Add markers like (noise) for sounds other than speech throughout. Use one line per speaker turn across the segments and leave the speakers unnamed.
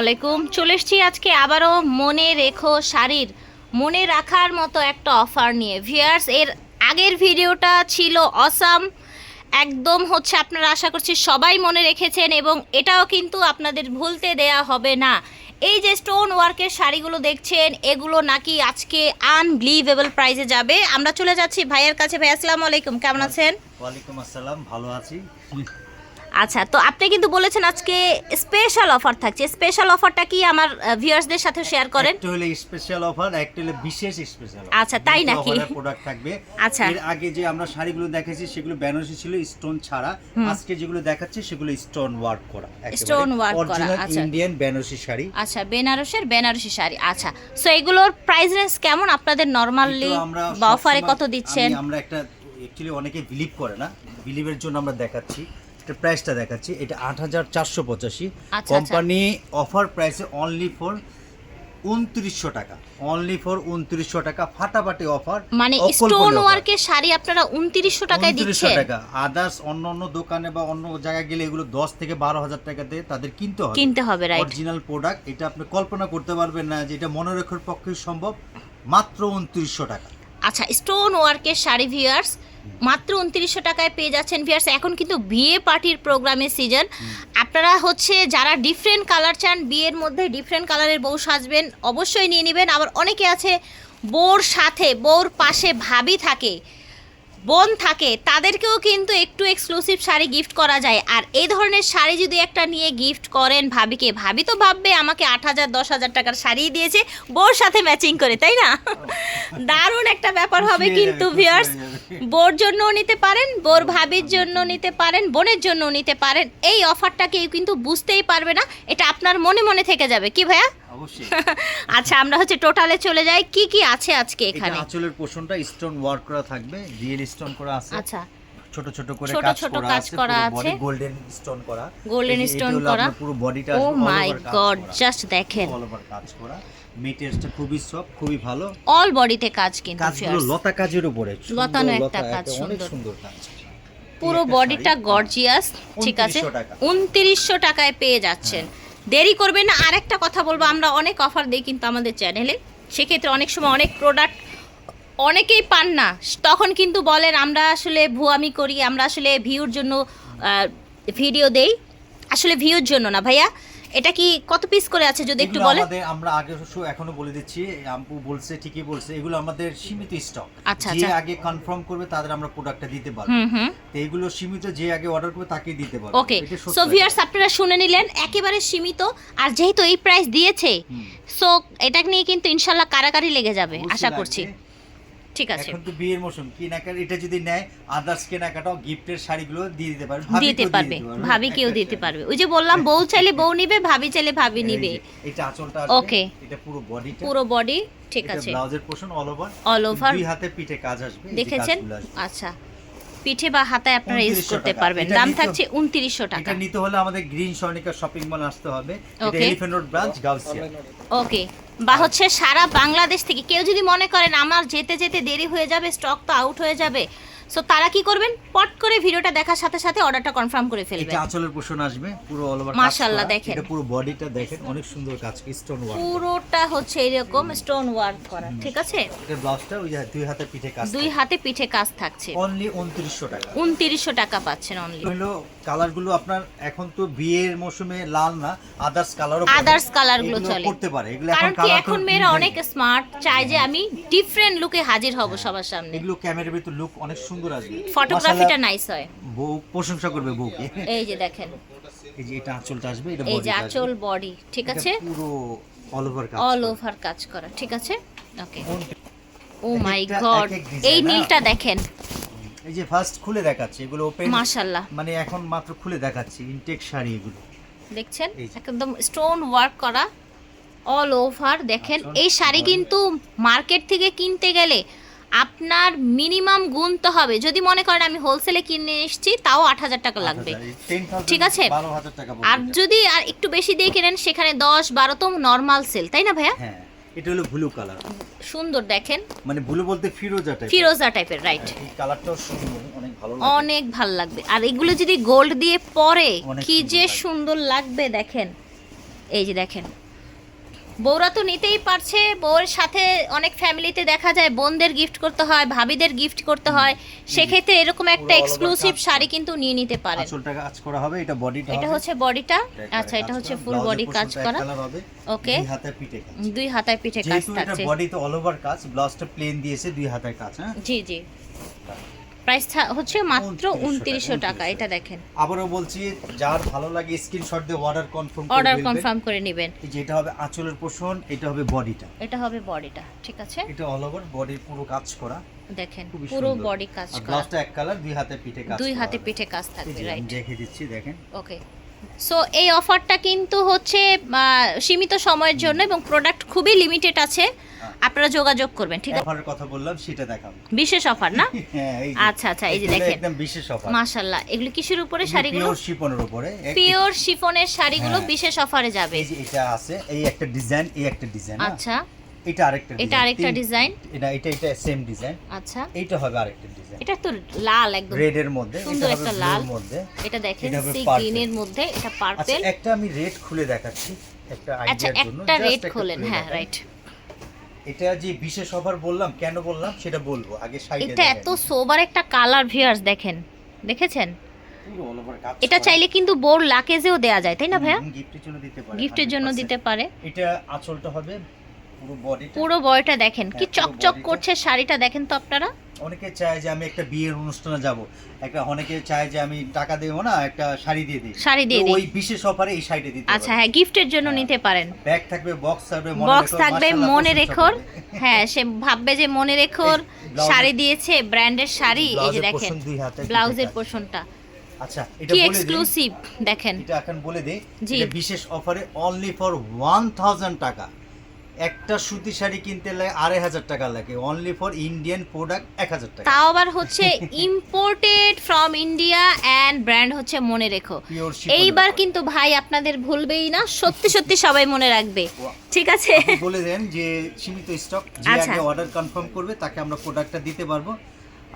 আলাইকুম। চলে এসছি আজকে আবারও মনে রেখো শাড়ির, মনে রাখার মতো একটা অফার নিয়ে। ভিয়ার্স এর আগের ভিডিওটা ছিল অসাম একদম হচ্ছে আপনারা আশা করছি সবাই মনে রেখেছেন এবং এটাও কিন্তু আপনাদের ভুলতে দেয়া হবে না। এই যে স্টোন ওয়ার্কের শাড়িগুলো দেখছেন, এগুলো নাকি আজকে আনবিলিভেবল প্রাইসে যাবে। আমরা চলে যাচ্ছি ভাইয়ের কাছে। ভাই, আসসালামু আলাইকুম। কেমন আছেন?
ওয়ালাইকুম আসসালাম। ভালো আছি।
আচ্ছা তো আপনি কিন্তু বলেছেন আজকে স্পেশাল অফার থাকছে। স্পেশাল অফারটা কি আমার ভিউয়ার্সদের সাথে শেয়ার করেন?
একটা হলো স্পেশাল অফার একটা হলো বিশেষ স্পেশাল
আচ্ছা, তাই নাকি?
প্রোডাক্ট থাকবে।
আচ্ছা।
এর আগে যে আমরা শাড়িগুলো দেখেছি সেগুলো বেনারসি ছিল স্টোন ছাড়া। আজকে যেগুলো দেখাচ্ছি সেগুলো স্টোন ওয়ার্ক করা
Stone work করা, আচ্ছা।
ইন্ডিয়ান বেনারসি শাড়ি।
আচ্ছা বেনারসের বেনারসি শাড়ি আচ্ছা। সো এগুলোর প্রাইস রেঞ্জ কেমন? আপনাদের নর্মালি
কিন্তু আমরা
বা অফারে
সবসময়-
কত দিচ্ছেন?
আমি- আমরা একটা অ্যাকচুয়ালি অনেকে বিলিভ করে না। বিলিভের জন্য আমরা দেখাচ্ছি। এটা প্রাইসটা দেখাচ্ছি এটা আট হাজার চারশো পঁচাশি। কোম্পানি অফার প্রাইসে অনলি ফর উনত্রিশশো টাকা। অনলি ফর উনত্রিশশো টাকা ফাটাফাটি অফার
মানে স্টোন ওয়ার্কের শাড়ি আপনারা উনত্রিশশো টাকায় দিচ্ছেন?
টাকা। আদার্স অন্য অন্য দোকানে বা অন্য জায়গায় গেলে এগুলো দশ থেকে বারো হাজার টাকাতে তাদের কিনতে হবে।
কিনতে হবে রাইট
অরিজিনাল প্রোডাক্ট এটা আপনি কল্পনা করতে পারবেন না যে এটা মনে রাখার পক্ষে সম্ভব। মাত্র উনত্রিশশো টাকা।
আচ্ছা স্টোন ওয়ার্কের শাড়ি ভিউয়ার্স মাত্র উনত্রিশশো টাকায় পেয়ে যাচ্ছেন ভিয়ার্স এখন কিন্তু বিয়ে পার্টির প্রোগ্রামের সিজন আপনারা হচ্ছে যারা ডিফারেন্ট কালার চান, বিয়ের মধ্যে ডিফারেন্ট কালারের বউ সাজবেন, অবশ্যই নিয়ে নেবেন। আবার অনেকে আছে, বউর সাথে, বউর পাশে ভাবি থাকে। বোন থাকে তাদেরকেও কিন্তু একটু এক্সক্লুসিভ শাড়ি গিফট করা যায়। আর এই ধরনের শাড়ি যদি একটা নিয়ে গিফট করেন ভাবিকে ভাবি তো ভাববে আমাকে আট হাজার দশ হাজার টাকার শাড়ি দিয়েছে বোর সাথে ম্যাচিং করে তাই না? দারুণ একটা ব্যাপার হবে কিন্তু
যাবে।
বোর জন্যও নিতে পারেন বোর ভাবির জন্য নিতে পারেন বোনের জন্য নিতে পারেন। এই অফারটা কেউ কিন্তু বুঝতেই পারবে না এটা আপনার মনে মনে থেকে যাবে কি ভাইয়া?
অবশ্যই। (laughs)
আচ্ছা আমরা হচ্ছে টোটালে চলে যাই। কি কি আছে আজকে এখানে?
আঁচলের পোর্শনটা স্টোন ওয়ার্ক করা থাকবে রিয়েল স্টোন করা আছে।
আচ্ছা।
ছোট ছোট করে
ছোট
কাজ
ছোট কাজ করা
পুরো
আছে।
গোল্ডেন স্টোন করা।
Stone
হলো
করা।
পুরো বডিটা
ও মাই গড জাস্ট দেখেন।
অল ওভার কাজ করা। মেটেরিয়ালসটা খুবই সফট খুবই ভালো।
অল বডিতে কাজ কিন্তু
কাজগুলো লতা কাজের উপরে।
লতানো একটা কাজ, সুন্দর।
সুন্দর কাজ।
পুরো বডিটা গর্জিয়াস ঠিক আছে?
2900
উনত্রিশশো টাকায় পেয়ে যাচ্ছেন। দেরি করবেন না আর একটা কথা বলব। আমরা অনেক অফার দিই কিন্তু আমাদের চ্যানেলে সেক্ষেত্রে অনেক সময় অনেক প্রোডাক্ট অনেকেই পান না। তখন কিন্তু বলেন, আমরা আসলে ভুয়ামি করি, আমরা আসলে ভিউর জন্য ভিডিও দেই। আসলে ভিউর জন্য না, ভাইয়া। এটা কি কত পিস করে আছে যদি একটু বলেন?
আমাদের আমরা আগে শো এখনও বলে দিচ্ছি আম্পু বলছে ঠিকই বলছে এগুলো আমাদের সীমিত স্টক
আচ্ছা,
যে
আচ্ছা।
আগে কনফার্ম করবে তাদের আমরা প্রোডাক্টটা দিতে পারব। তো এগুলো সীমিত যে আগে অর্ডার করবে তাকেই দিতে পারব।
Okay so. ভিউয়ার্স আপনারা শুনে নিলেন একেবারে সীমিত আর যেহেতু এই প্রাইস দিয়েছে সো এটা নিয়ে কিন্তু ইনশাল্লাহ কারাকারি লেগে যাবে আশা করছি। ঠিক আছে।
এখন তো বিয়ের মৌসুম কেনাকাটা এটা যদি নেয় আদার্স কেনাকাটাও গিফটের শাড়িগুলো দিয়ে দিতে পারবে
দিতে পারবে ভাবি কেউ দিতে পারবে। ওই যে বললাম বউ চাইলে বউ নিবে ভাবি চাইলে ভাবি নিবে।
এটা আঁচলটা. আসবে এটা পুরো বডিটা
পুরো বডি ঠিক আছে।
ব্লাউজের portion all over
All over।
দুই হাতে পিঠে কাজ আসবে
দেখেছেন? আচ্ছা। পিঠে বা হাতায় আপনারা ইউজ করতে পারবেন। দাম থাকছে উনত্রিশশো টাকা।
এটা নিতে হলে আমাদের গ্রিন সনিকা শপিং মল আসতে হবে। এটা elephant road branch Gausia.
Okay বা হচ্ছে সারা বাংলাদেশ থেকে, কেউ যদি মনে করেন আমার যেতে যেতে দেরি হয়ে যাবে স্টক তো আউট হয়ে যাবে সো তারা কি করবেন? পট করে ভিডিওটা দেখার সাথে সাথে অর্ডারটা কনফার্ম করে ফেলবেন।
এটা আঁচলের পোর্শন আসবে পুরো অল ওভার
মাশাআল্লাহ, দেখেন।
এটা পুরো বডিটা দেখেন অনেক সুন্দর কাজ স্টোন ওয়ার্ক
পুরোটা হচ্ছে এরকম স্টোন ওয়ার্ক করা ঠিক আছে?
এটা ব্লাউজটা ওই দুই হাতে পিঠে কাজ
দুই হাতে পিঠে কাজ থাকছে।
অনলি 2900 টাকা।
উনত্রিশশো টাকা পাচ্ছেন অনলি
হলো কালারগুলো আপনার এখন তো বিয়ের মৌসুমে লাল না আদার্স কালারও
Others colour গুলো চলে।
করতে পারে এগুলো
কারণ
এখন
কি
কালার
এখন মেয়েরা অনেক স্মার্ট চায় যে আমি ডিফারেন্ট লুকে হাজির হব সবার সামনে।
এগুলো ক্যামেরার ভিতর লুক অনেক সুন্দর আসবে
ফটোগ্রাফিটা নাইস হয়।
বউ প্রশংসা করবে বউকে
এই যে দেখেন।
এই যে এটা আঁচলটা আসবে এটা
এই যে আঁচল বডি ঠিক আছে?
পুরো অল ওভার কাজ
অল ওভার কাজ করা ঠিক আছে? ওকে ও মাই গড এই। নীলটা দেখেন।
এই যে ফার্স্ট খুলে দেখাচ্ছে এগুলো ওপেন
মাশাল্লাহ
মানে এখন মাত্র খুলে দেখাচ্ছি ইনটেক শাড়ি এগুলো।
দেখছেন? একদম স্টোন ওয়ার্ক করা অল ওভার দেখেন এই শাড়ি কিন্তু মার্কেট থেকে কিনতে গেলে আপনার মিনিমাম গুনতে হবে। যদি মনে করেন আমি হোলসেলে কিনে এসেছি তাও আট হাজার টাকা লাগবে। ঠিক আছে?
12,000 টাকা পড়বে।
আর যদি আর একটু বেশি দিয়ে কেনেন সেখানে দশ বারো তো নর্মাল সেল তাই না ভাইয়া?
হ্যাঁ এটা হলো ব্লু কালার
সুন্দর দেখেন।
মানে ব্লু বলতে ফিরোজা টাইপ
ফিরোজা টাইপের রাইট
এই কালারটাও সুন্দর অনেক ভালো
অনেক ভালো লাগবে। আর এগুলো যদি গোল্ড দিয়ে পরে কি যে সুন্দর লাগবে দেখেন। এই যে দেখেন। বউরা তো নিতেই পারছে। বউয়ের সাথে অনেক ফ্যামিলিতে দেখা যায় বোনদের গিফট করতে হয় ভাবিদের গিফট করতে হয়। সেক্ষেত্রে এরকম একটা এক্সক্লুসিভ শাড়ি কিন্তু নিয়ে নিতে পারে
আঁচলটা কাজ করা হবে এটা বডিটা
এটা হচ্ছে বডিটা আচ্ছা এটা হচ্ছে ফুল বডি কাজ করা। ওকে
দুই হাতে পিঠে কাজ।
দুই হাতায় পিঠে কাজ থাকছে।
বডিতে অল ওভার কাজ ব্লাউজটা প্লেন দিয়েছে দুই হাতের কাজ হ্যাঁ?
জি জি। প্রাইস হচ্ছে মাত্র
2900
উনত্রিশশো টাকা এটা দেখেন।
আবারও বলছি যার ভালো লাগে স্ক্রিনশট দিয়ে অর্ডার কনফার্ম
অর্ডার কনফার্ম করে নেবেন।
যেটা হবে আঁচলের পোষণ এটা হবে বডিটা
এটা হবে বডিটা ঠিক আছে?
এটা অল ওভার বডির পুরো কাজ করা।
দেখেন পুরো বডি কাজ করা।
ব্লাউজটা এক কালার দুই হাতে পিঠে কাজ
দুই হাতে পিঠে কাজ থাকবে রাইট
দেখে দিচ্ছি দেখেন।
ওকে সো এই অফারটা কিন্তু হচ্ছে সীমিত সময়ের জন্য এবং প্রোডাক্ট খুবই লিমিটেড আছে। আপনারা যোগাযোগ করবেন ঠিক আছে?
অফারের কথা বললাম সেটা দেখাবো
বিশেষ অফার না? (laughs)
হ্যাঁ।
আচ্ছা আচ্ছা এই যে দেখেন।
একদম বিশেষ অফার
মাশাল্লাহ এগুলো কিসের উপরে? শাড়িগুলো?
পিওর শিপনের উপরে।
পিওর শিফনের শাড়িগুলো
হ্যাঁ।
বিশেষ অফারে যাবে।
এটা আছে এই একটা ডিজাইন এই একটা ডিজাইন
আচ্ছা।
এটা আরেকটা
এটা আরেকটা ডিজাইন
এটা এটা এটা সেম ডিজাইন
আচ্ছা।
এইটা হবে আরেকটা ডিজাইন
এটা তো লাল একদম।
রেড এর মধ্যে
সুন্দর একটা লাল।
মধ্যে।
এটা দেখেন সি
purple।
গ্রিনের মধ্যে এটা
আচ্ছা একটা আমি রেড খুলে দেখাচ্ছি একটা
আচ্ছা
আইডিয়ার জন্য।
একটা রেড খোলেন হ্যাঁ রাইট
এটা যে বিশেষ অফার বললাম কেন বললাম সেটা বলব আগে সাইডে
এটা এত সোবার একটা কালার ভিউয়ার্স দেখেন। দেখেছেন? এটা চাইলে কিন্তু বোর লাকেজেও দেয়া যায় তাই না ভাইয়া?
গিফটের জন্য দিতে পারে
গিফটের জন্য দিতে পারে।
এটা আঁচলটা হবে পুরো
বয়টা দেখেন। কি
হ্যাঁ,
চকচক করছে শাড়িটা দেখেন তো আপনারা?
অনেকে চায় যে আমি একটা বিয়ের অনুষ্ঠানে যাব। একটা অনেকে চায় যে আমি টাকা দেবো না একটা শাড়ি দিয়ে দিই।
শাড়ি দিয়ে দিই।
ওই বিশেষ অফারে এই শাড়িটা দিতে
আচ্ছা হ্যাঁ গিফটের জন্য
হ্যাঁ।
নিতে পারেন।
ব্যাগ থাকবে বক্স থাকবে মনে
বক্স থাকবে মনে রেখোর (laughs) হ্যাঁ সে ভাববে যে মনে রেখোর শাড়ি দিয়েছে ব্র্যান্ডের শাড়ি এই যে দেখেন। ব্লাউজের। পোর্শনটা
আচ্ছা এটা
কি
বলে
এক্সক্লুসিভ দেখেন।
এটা এখন বলে দিই। এটা বিশেষ অফারে অনলি ফর ওয়ান থাউজেন্ড টাকা। একটা সুতি শাড়ি কিনতে লাগে আড়াই হাজার টাকা লাগে। অনলি ফর ইন্ডিয়ান প্রোডাক্ট এক হাজার টাকা।
তাও আবার হচ্ছে imported from India and brand হচ্ছে মনে রেখো। এইবার কিন্তু ভাই আপনাদের ভুলবেই না সত্যি সত্যি সবাই মনে রাখবে। ঠিক আছে?
বলে দেন যে সীমিত স্টক যে
আচ্ছা।
আগে অর্ডার কনফার্ম করবে তাকে আমরা প্রোডাক্টটা দিতে পারব।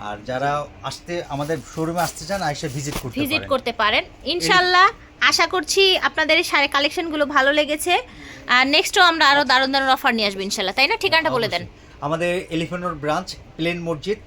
আর যারা আসতে আমাদের শোরুমে আসতে চান আইসা ভিজিট করতে
ভিজিট করতে পারেন। ইনশাল্লাহ আশা করছি আপনাদের এই শাড়ি কালেকশনগুলো ভালো লেগেছে। আর নেক্সটও আমরা আরও দারুণ দারুণ অফার নিয়ে আসব ইনশাল্লাহ তাই না? ঠিকানাটা বলে দেন।
আমাদের এলিফেন্ট রোড ব্রাঞ্চ প্লেন মসজিদ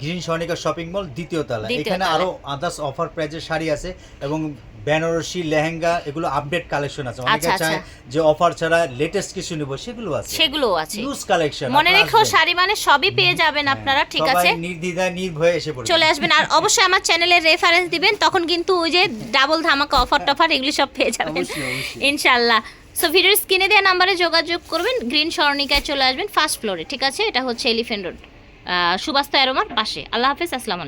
গ্রিন সর্ণিকা শপিং মল দ্বিতীয় তলা এখানে। আরও আদার্স অফার প্রাইজের শাড়ি আছে এবং বেনারসি লেহেঙ্গা এগুলো আপডেট কালেকশন আছে। অনেকে
আচ্ছা,
চায় যে অফার ছাড়া লেটেস্ট কিছু নেব সেগুলো আছে।
সেগুলো আছে।
ইউজ কালেকশন
মনে রেখো শাড়ি মানে সবই পেয়ে যাবেন আপনারা ঠিক আছে?
নির্দ্বিধায় নির্ভয়ে এসে পড়বে।
চলে আসবেন। আর অবশ্যই আমার চ্যানেলের রেফারেন্স দিবেন তখন কিন্তু ওই যে ডাবল ধামাকা অফার টফার এগুলি সব পেয়ে যাবেন। ইনশাল্লাহ সো ভিডিওর স্ক্রিনে দেওয়া নাম্বারে যোগাযোগ করবেন। গ্রিন স্বর্ণিকায় চলে আসবেন ফার্স্ট ফ্লোরে ঠিক আছে? এটা হচ্ছে এলিফেন্ট রোড সুবাস্তা এরোমার পাশে। আল্লাহ হাফেজ, আসসালামু